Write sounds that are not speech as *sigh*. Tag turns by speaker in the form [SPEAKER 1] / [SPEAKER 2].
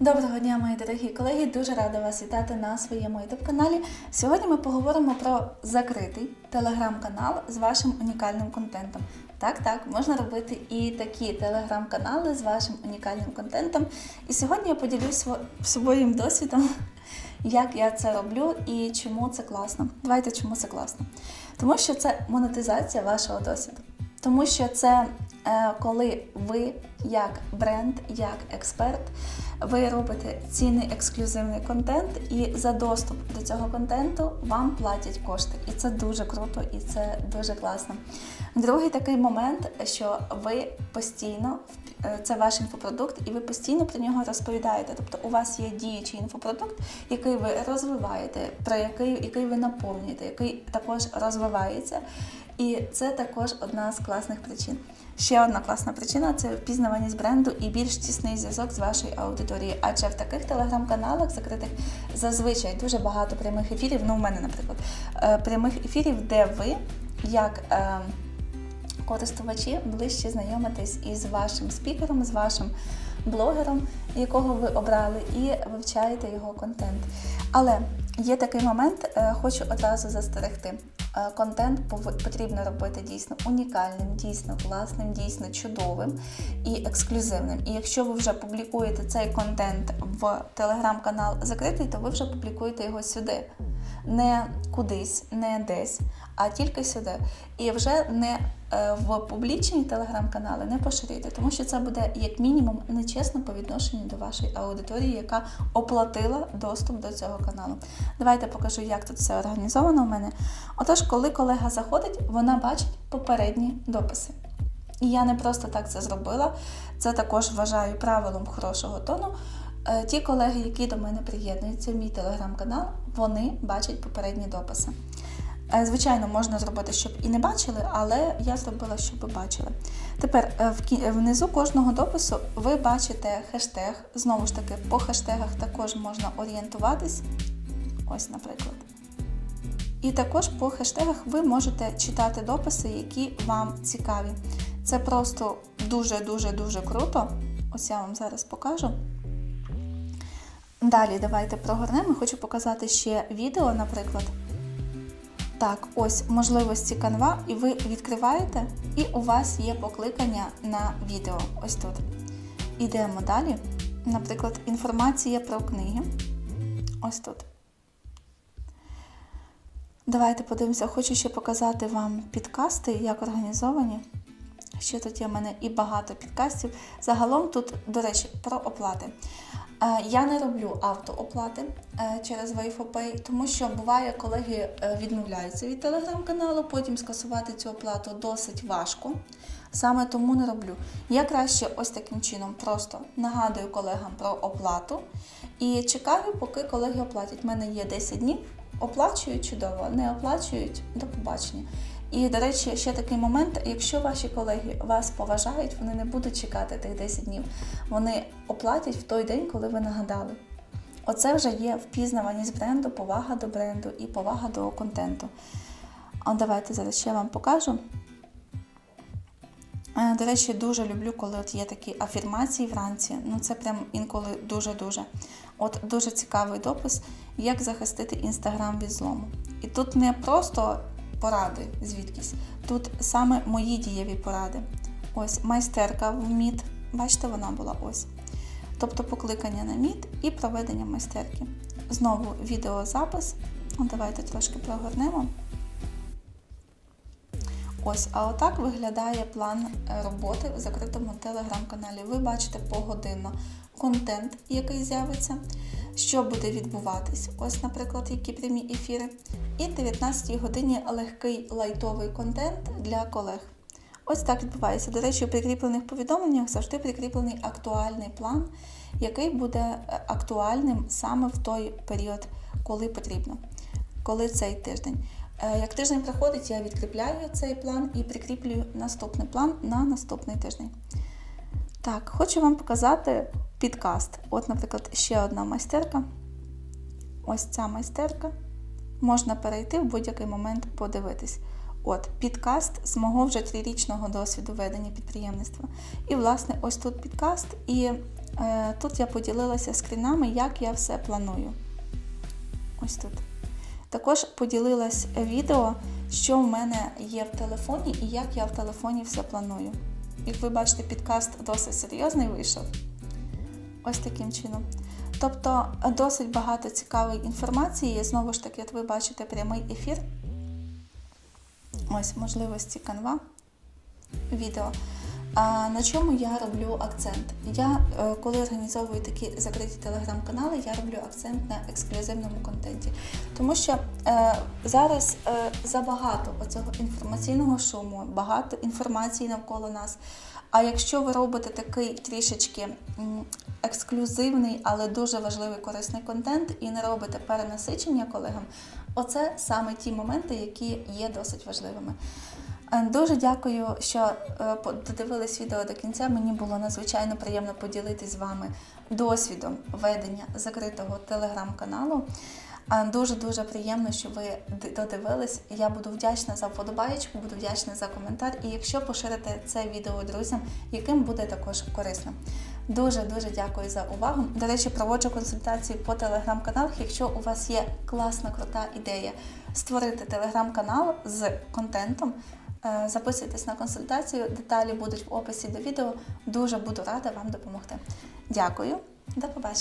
[SPEAKER 1] Доброго дня, мої дорогі колеги! Дуже рада вас вітати на своєму youtube каналі. Сьогодні ми поговоримо про закритий телеграм-канал з вашим унікальним контентом. Так, так, можна робити і такі телеграм-канали з вашим унікальним контентом. І сьогодні я поділюсь сво- своїм досвідом, *laughs* як я це роблю і чому це класно. Давайте чому це класно. Тому що це монетизація вашого досвіду. Тому що це коли ви, як бренд, як експерт, ви робите цінний ексклюзивний контент, і за доступ до цього контенту вам платять кошти. І це дуже круто, і це дуже класно. Другий такий момент, що ви постійно е, це ваш інфопродукт, і ви постійно про нього розповідаєте. Тобто у вас є діючий інфопродукт, який ви розвиваєте, про який, який ви наповнюєте, який також розвивається. І це також одна з класних причин. Ще одна класна причина це впізнаваність бренду і більш тісний зв'язок з вашою аудиторією. Адже в таких телеграм-каналах закритих зазвичай дуже багато прямих ефірів. Ну, у мене, наприклад, е, прямих ефірів, де ви як е, користувачі ближче знайомитесь із вашим спікером, з вашим блогером, якого ви обрали, і вивчаєте його контент. Але є такий момент, е, хочу одразу застерегти. Е, Контент потрібно робити дійсно унікальним, дійсно класним, дійсно чудовим і ексклюзивним. І якщо ви вже публікуєте цей контент в телеграм-канал закритий, то ви вже публікуєте його сюди. Не кудись, не десь, а тільки сюди. І вже не е, в публічні телеграм-канали не поширюйте, тому що це буде як мінімум нечесно по відношенню до вашої аудиторії, яка оплатила доступ до цього каналу. Давайте покажу, як тут все організовано у мене. Отож, коли колега заходить, вона бачить попередні дописи. І я не просто так це зробила. Це також вважаю правилом хорошого тону. Е, Ті колеги, які до мене приєднуються в мій телеграм-канал, вони бачать попередні дописи. Е, Звичайно, можна зробити, щоб і не бачили, але я зробила, щоб ви бачили. Тепер е, внизу кожного допису ви бачите хештег. Знову ж таки, по хештегах також можна орієнтуватись. Ось, наприклад. І також по хештегах ви можете читати дописи, які вам цікаві. Це просто дуже-дуже дуже круто. Ось я вам зараз покажу. Далі давайте прогорнемо. Хочу показати ще відео, наприклад. Так, ось можливості канва, і ви відкриваєте, і у вас є покликання на відео. Ось тут. Ідемо далі. Наприклад, інформація про книги. Ось тут. Давайте подивимося. Хочу ще показати вам підкасти, як організовані. Ще тут є в мене і багато підкастів. Загалом тут, до речі, про оплати. Е, Я не роблю автооплати е, через WayFoPay, тому що буває, колеги е, відмовляються від телеграм-каналу, потім скасувати цю оплату досить важко. Саме тому не роблю. Я краще ось таким чином просто нагадую колегам про оплату і чекаю, поки колеги оплатять. У мене є 10 днів, оплачують чудово, не оплачують до побачення. І, до речі, ще такий момент: якщо ваші колеги вас поважають, вони не будуть чекати тих 10 днів. Вони оплатять в той день, коли ви нагадали. Оце вже є впізнаваність бренду, повага до бренду і повага до контенту. А давайте зараз ще вам покажу. Е, До речі, дуже люблю, коли от є такі афірмації вранці. Ну це прям інколи дуже-дуже. От дуже цікавий допис, як захистити інстаграм від злому. І тут не просто поради звідкись, тут саме мої дієві поради. Ось майстерка в МІД. Бачите, вона була ось. Тобто покликання на МІД і проведення майстерки. Знову відеозапис. Давайте трошки прогорнемо. Ось, а отак виглядає план роботи в закритому телеграм-каналі. Ви бачите погодинно контент, який з'явиться, що буде відбуватись. Ось, наприклад, які прямі ефіри. І 19 годині легкий лайтовий контент для колег. Ось так відбувається. До речі, у прикріплених повідомленнях завжди прикріплений актуальний план, який буде е, актуальним саме в той період, коли потрібно, коли цей тиждень. Е, Як тиждень проходить, я відкріпляю цей план і прикріплюю наступний план на наступний тиждень. Так, хочу вам показати підкаст. От, наприклад, ще одна майстерка. Ось ця майстерка. Можна перейти в будь-який момент подивитись. От, підкаст з мого вже трирічного досвіду ведення підприємництва. І, власне, ось тут підкаст. І Е, Тут я поділилася скрінами, як я все планую. Ось тут. Також поділилась відео, що в мене є в телефоні і як я в телефоні все планую. Як ви бачите, підкаст досить серйозний вийшов. Ось таким чином. Тобто досить багато цікавої інформації. Знову ж таки, от ви бачите прямий ефір. Ось можливості канва відео. А на чому я роблю акцент? Я, е, коли організовую такі закриті телеграм-канали, я роблю акцент на ексклюзивному контенті. Тому що е, зараз е, забагато оцього інформаційного шуму, багато інформації навколо нас. А якщо ви робите такий трішечки ексклюзивний, але дуже важливий корисний контент і не робите перенасичення колегам, оце саме ті моменти, які є досить важливими. Е, Дуже дякую, що е, додивились відео до кінця. Мені було надзвичайно приємно поділитись з вами досвідом ведення закритого телеграм-каналу. Дуже дуже приємно, що ви додивились. Я буду вдячна за вподобаєчку, буду вдячна за коментар. І якщо поширите це відео друзям, яким буде також корисно. Дуже дуже дякую за увагу. До речі, проводжу консультації по телеграм-каналах. Якщо у вас є класна, крута ідея створити телеграм-канал з контентом, е, записуйтесь на консультацію. Деталі будуть в описі до відео. Дуже буду рада вам допомогти. Дякую, до побачення.